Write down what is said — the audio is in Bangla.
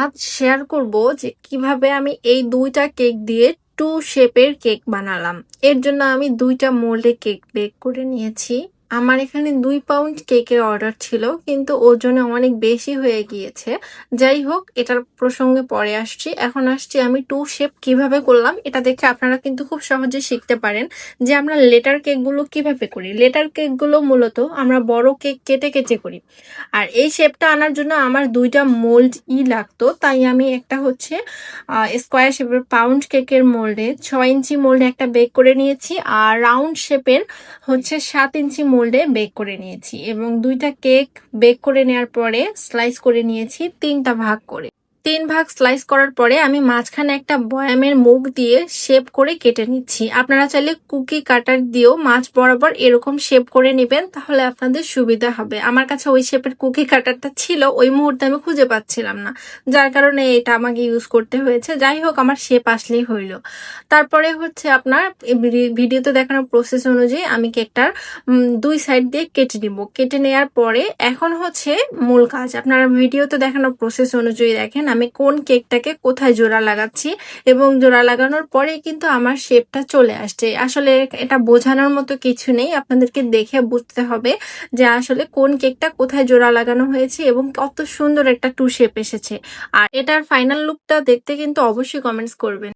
আজ শেয়ার করব যে কীভাবে আমি এই দুইটা কেক দিয়ে টু শেপের কেক বানালাম। এর জন্য আমি দুইটা মোল্ডে কেক বেক করে নিয়েছি। আমার এখানে দুই পাউন্ড কেকের অর্ডার ছিল, কিন্তু ওজনে অনেক বেশি হয়ে গিয়েছে। যাই হোক, এটার প্রসঙ্গে পরে আসছি। এখন আসছি আমি টু শেপ কীভাবে করলাম, এটা দেখে আপনারা কিন্তু খুব সহজে শিখতে পারেন যে আমরা লেটার কেকগুলো কীভাবে করি। লেটার কেকগুলো মূলত আমরা বড় কেক কেটে কেটে করি। আর এই শেপটা আনার জন্য আমার দুইটা মোল্ড ই লাগতো, তাই আমি একটা হচ্ছে স্কোয়ার শেপের পাউন্ড কেকের মোল্ডে ছয় ইঞ্চি মোল্ডে একটা বেক করে নিয়েছি, আর রাউন্ড শেপের হচ্ছে সাত ইঞ্চি মোল্ডে বেক করে নিয়েছি এবং দুইটা কেক বেক করে নেওয়ার পরে স্লাইস করে নিয়েছি তিনটা ভাগ করে। তিন ভাগ স্লাইস করার পরে আমি মাঝখানে একটা বয়ামের মুখ দিয়ে শেপ করে কেটে নিচ্ছি। আপনারা চাইলে কুকি কাটার দিয়েও মাছ বরাবর এরকম শেপ করে নেবেন, তাহলে আপনাদের সুবিধা হবে। আমার কাছে ওই শেপের কুকি কাটারটা ছিল, ওই মুহূর্তে আমি খুঁজে পাচ্ছিলাম না। যার কারণে এটা আমাকে ইউজ করতে হয়েছে। যাই হোক, আমার শেপ আসলেই হইল। তারপরে হচ্ছে আপনার ভিডিওতে দেখানোর প্রসেস অনুযায়ী আমি কেকটার দুই সাইড দিয়ে কেটে নিব। কেটে নেওয়ার পরে এখন হচ্ছে মূল কাজ। আপনারা ভিডিওতে দেখানোর প্রসেস অনুযায়ী দেখেন আমি কোন কেকটাকে কোথায় জোড়া লাগাচ্ছি এবং জোড়া লাগানোর পরে কিন্তু আমার শেপটা চলে আসছে। আসলে এটা বোঝানোর মতো কিছু নেই, আপনাদেরকে দেখে বুঝতে হবে যে আসলে কোন কেকটা কোথায় জোড়া লাগানো হয়েছে এবং কত সুন্দর একটা টু শেপ এসেছে। আর এটার ফাইনাল লুকটা দেখতে কিন্তু অবশ্যই কমেন্টস করবেন।